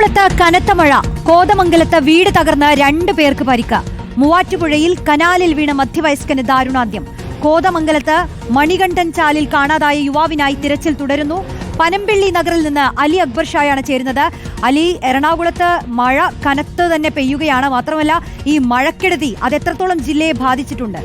എറണാകുളത്ത് കനത്ത മഴ. കോതമംഗലത്ത് വീട് തകർന്ന് രണ്ടു പേർക്ക് പരിക്ക്. മൂവാറ്റുപുഴയിൽ കനാലിൽ വീണ മധ്യവയസ്കന് ദാരുണാന്ത്യം. കോതമംഗലത്ത് മണികണ്ഠൻ ചാലിൽ കാണാതായ യുവാവിനായി തിരച്ചിൽ തുടരുന്നു. പനമ്പിള്ളി നഗറിൽ നിന്ന് അലി അക്ബർ ഷായാണ് ചേരുന്നത്. അലി എറണാകുളത്ത് മഴ കനത്ത് തന്നെ പെയ്യുകയാണ്. മാത്രമല്ല ഈ മഴക്കെടുതി അത് എത്രത്തോളം ജില്ലയെ ബാധിച്ചിട്ടുണ്ട്?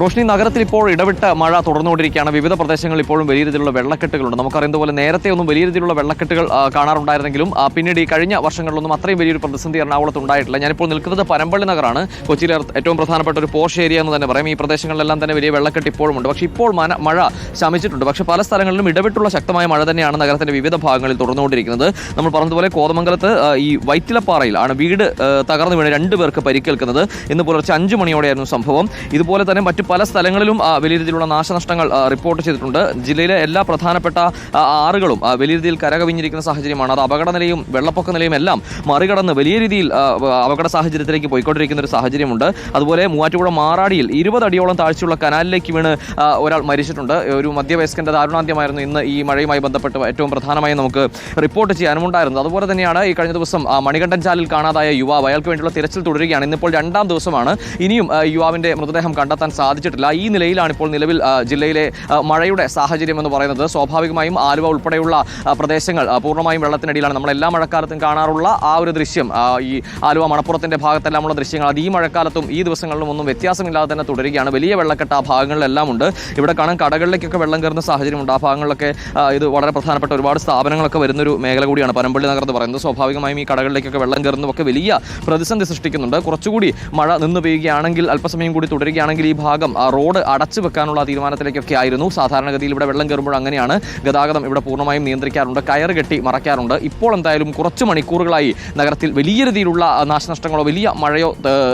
റോഷ്നി നഗരത്തിൽ ഇപ്പോൾ ഇടവിട്ട മഴ തുടർന്നുകൊണ്ടിരിക്കുകയാണ്. വിവിധ പ്രദേശങ്ങളിൽ ഇപ്പോഴും വലിയ രീതിയിലുള്ള വെള്ളക്കെട്ടുകളുണ്ട്. നമുക്കറിയുന്ന പോലെ നേരത്തെ ഒന്നും വലിയ രീതിയിലുള്ള വെള്ളക്കെട്ടുകൾ കാണാറുണ്ടായിരുന്നെങ്കിലും പിന്നീട് ഈ കഴിഞ്ഞ വർഷങ്ങളിലൊന്നും അത്രയും വലിയൊരു പ്രതിസന്ധി എറണാകുളത്ത് ഉണ്ടായിട്ടില്ല. ഞാനിപ്പോൾ നിൽക്കുന്നത് പനമ്പള്ളി നഗറാണ്. കൊച്ചിയിലെ ഏറ്റവും പ്രധാനപ്പെട്ട ഒരു പോർഷ് ഏരിയ എന്ന് തന്നെ പറയാം. ഈ പ്രദേശങ്ങളിലെല്ലാം തന്നെ വലിയ വെള്ളക്കെട്ട് ഇപ്പോഴും ഉണ്ട്. പക്ഷേ ഇപ്പോൾ മഴ ശമിച്ചിട്ടുണ്ട്. പക്ഷേ പല സ്ഥലങ്ങളിലും ഇടവിട്ടുള്ള ശക്തമായ മഴ തന്നെയാണ് നഗരത്തിന്റെ വിവിധ ഭാഗങ്ങളിൽ തുടർന്നുകൊണ്ടിരിക്കുന്നത്. നമ്മൾ പറഞ്ഞതുപോലെ കോതമംഗലത്ത് ഈ വൈറ്റിലപ്പാറയിൽ ആണ് വീട് തകർന്നു വീണ് രണ്ട് പേർക്ക് പരിക്കേൽക്കുന്നത്. ഇന്ന് പുലർച്ചെ അഞ്ചു മണിയോടെയായിരുന്നു സംഭവം. ഇതുപോലെ തന്നെ മറ്റു പല സ്ഥലങ്ങളിലും വലിയ രീതിയിലുള്ള നാശനഷ്ടങ്ങൾ റിപ്പോർട്ട് ചെയ്തിട്ടുണ്ട്. ജില്ലയിലെ എല്ലാ പ്രധാനപ്പെട്ട ആറുകളും വലിയ രീതിയിൽ കരകവിഞ്ഞിരിക്കുന്ന സാഹചര്യമാണ്. അത് അപകട നിലയും വെള്ളപ്പൊക്ക നിലയും എല്ലാം മറികടന്ന് വലിയ രീതിയിൽ അപകട സാഹചര്യത്തിലേക്ക് പോയിക്കൊണ്ടിരിക്കുന്ന ഒരു സാഹചര്യമുണ്ട്. അതുപോലെ മൂവാറ്റുപുഴ മാറാടിയിൽ ഇരുപത് അടിയോളം താഴ്ചയുള്ള കനാലിലേക്ക് വീണ് ഒരാൾ മരിച്ചിട്ടുണ്ട്. ഒരു മധ്യവയസ്കന്റെ ദാരുണാന്ത്യമായിരുന്നു ഇന്ന് ഈ മഴയുമായി ബന്ധപ്പെട്ട് ഏറ്റവും പ്രധാനമായി നമുക്ക് റിപ്പോർട്ട് ചെയ്യാനുമുണ്ടായിരുന്നത്. അതുപോലെ തന്നെയാണ് ഈ കഴിഞ്ഞ ദിവസം മണികണ്ഠൻ ചാലിൽ കാണാതായ യുവാവ്. അയാൾക്ക് വേണ്ടിയുള്ള തിരച്ചിൽ തുടരുകയാണ്. ഇന്നിപ്പോൾ രണ്ടാം ദിവസമാണ്. ഇനിയും യുവാവിന്റെ മൃതദേഹം കണ്ടെത്താൻ സാധിച്ചിട്ടില്ല. ഈ നിലയിലാണ് ഇപ്പോൾ നിലവിൽ ജില്ലയിലെ മഴയുടെ സാഹചര്യം എന്ന് പറയുന്നത്. സ്വാഭാവികമായും ആലുവ ഉൾപ്പെടെയുള്ള പ്രദേശങ്ങൾ പൂർണമായും വെള്ളത്തിനടിയിലാണ്. നമ്മൾ എല്ലാ മഴക്കാലത്തും കാണാറുള്ള ആ ഒരു ദൃശ്യം ഈ ആലുവ മണപ്പുറത്തിന്റെ ഭാഗത്തെല്ലാമുള്ള ദൃശ്യങ്ങൾ. അത് ഈ മഴക്കാലത്തും ഈ ദിവസങ്ങളിലും ഒന്നും വ്യത്യാസമില്ലാതെ തന്നെ തുടരുകയാണ്. വലിയ വെള്ളക്കെട്ട് ആ ഭാഗങ്ങളിലെല്ലാം ഉണ്ട് ഇവിടെ കാണാൻ കടകളിലേക്കൊക്കെ വെള്ളം കയറുന്ന സാഹചര്യമുണ്ട്. ആ ഭാഗങ്ങളിലൊക്കെ ഇത് വളരെ പ്രധാനപ്പെട്ട ഒരുപാട് സ്ഥാപനങ്ങളൊക്കെ വരുന്നൊരു മേഖല കൂടിയാണ് പനമ്പള്ളി നഗർ എന്ന് പറയുന്നത്. സ്വാഭാവികമായും ഈ കടകളിലേക്കൊക്കെ വെള്ളം കയറുന്നതൊക്കെ വലിയ പ്രതിസന്ധി സൃഷ്ടിക്കുന്നുണ്ട്. കുറച്ചുകൂടി മഴ നിന്ന് പെയ്യുകയാണെങ്കിൽ അല്പസമയം കൂടി തുടരുകയാണെങ്കിൽ ഈ ഭാഗം ആ റോഡ് അടച്ചു വെക്കാനുള്ള തീരുമാനത്തിലേക്കൊക്കെ ആയിരുന്നു. സാധാരണഗതിയിൽ ഇവിടെ വെള്ളം കയറുമ്പോൾ അങ്ങനെയാണ് ഗതാഗതം ഇവിടെ പൂർണമായും നിയന്ത്രിക്കാറുണ്ട്. കയർ കെട്ടി മറയ്ക്കാറുണ്ട്. ഇപ്പോൾ എന്തായാലും കുറച്ച് മണിക്കൂറുകളായി നഗരത്തിൽ വലിയ രീതിയിലുള്ള നാശനഷ്ടങ്ങളോ വലിയ മഴയോ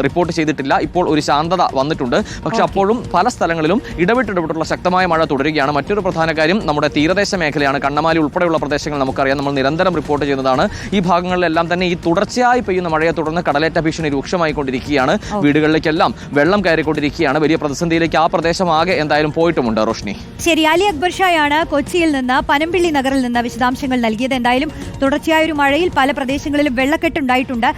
റിപ്പോർട്ട് ചെയ്തിട്ടില്ല. ഇപ്പോൾ ഒരു ശാന്തത വന്നിട്ടുണ്ട്. പക്ഷെ അപ്പോഴും പല സ്ഥലങ്ങളിലും ഇടവിട്ട് ഇടവിട്ടുള്ള ശക്തമായ മഴ തുടരുകയാണ്. മറ്റൊരു പ്രധാന കാര്യം നമ്മുടെ തീരദേശ മേഖലയാണ്. കണ്ണമാലി ഉൾപ്പെടെയുള്ള പ്രദേശങ്ങൾ നമുക്കറിയാം. നമ്മൾ നിരന്തരം റിപ്പോർട്ട് ചെയ്യുന്നതാണ്. ഈ ഭാഗങ്ങളിലെല്ലാം തന്നെ ഈ തുടർച്ചയായി പെയ്യുന്ന മഴയെ തുടർന്ന് കടലേറ്റ ഭീഷണി രൂക്ഷമായിക്കൊണ്ടിരിക്കുകയാണ്. വീടുകളിലേക്കെല്ലാം വെള്ളം കയറിക്കൊണ്ടിരിക്കുകയാണ്. വലിയ പ്രതിസന്ധിയിലേക്ക് ആ പ്രദേശം ആകെ എന്തായാലും പോയിട്ടുമുണ്ട് റോഷ്നി. ശരി അലി അക്ബർ ഷായാണ് കൊച്ചിയിൽ നിന്ന് പനമ്പിള്ളി നഗറിൽ നിന്ന് വിശദാംശങ്ങൾ നൽകിയത്. എന്തായാലും തുടർച്ചയായ ഒരു മഴയിൽ പല പ്രദേശങ്ങളിലും വെള്ളക്കെട്ടുണ്ടായിട്ടുണ്ട്